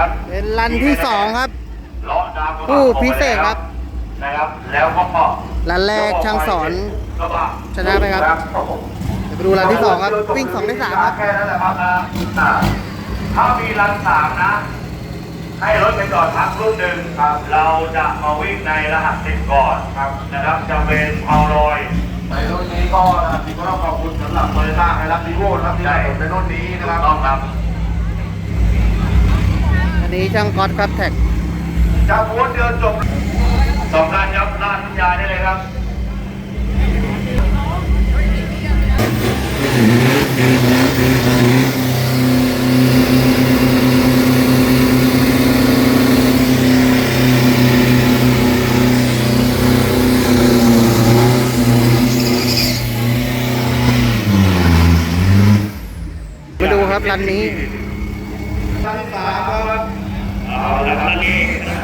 ครับเป็นรันที่สองครับเลาะดาวกระบะผู้พิเศษครับ นะครับ แล้วก็รันแรกช่างสอน กระบะชนะไปครับ ครับผม เดี๋ยวไปดูรันที่สองครับ วิ่งสองได้สามครับ แค่นั้นแหละครับนะอ่าถ้ามีรันสามนะ ให้รถไปจอดพักรุ่นหนึ่งครับ เราจะมาวิ่งในรหัสสิบก่อนครับนะครับ จะเป็นเมาลอยในรุ่นนี้ก็นะครับก็ต้องขอบคุณสำหรับโตโยต้าไฮรักดีโวนะครับที่ใช่มาสนุนในรุ่นนี้นะครับ ต้องครับอั นี้ช่างก๊อตครับแท็กจับหัวเดือนจบสองการยับลาดน้ำยาได้เลยครับมาดูครับรันนี้ชั้นสามครับ Alla la negra.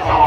Oh!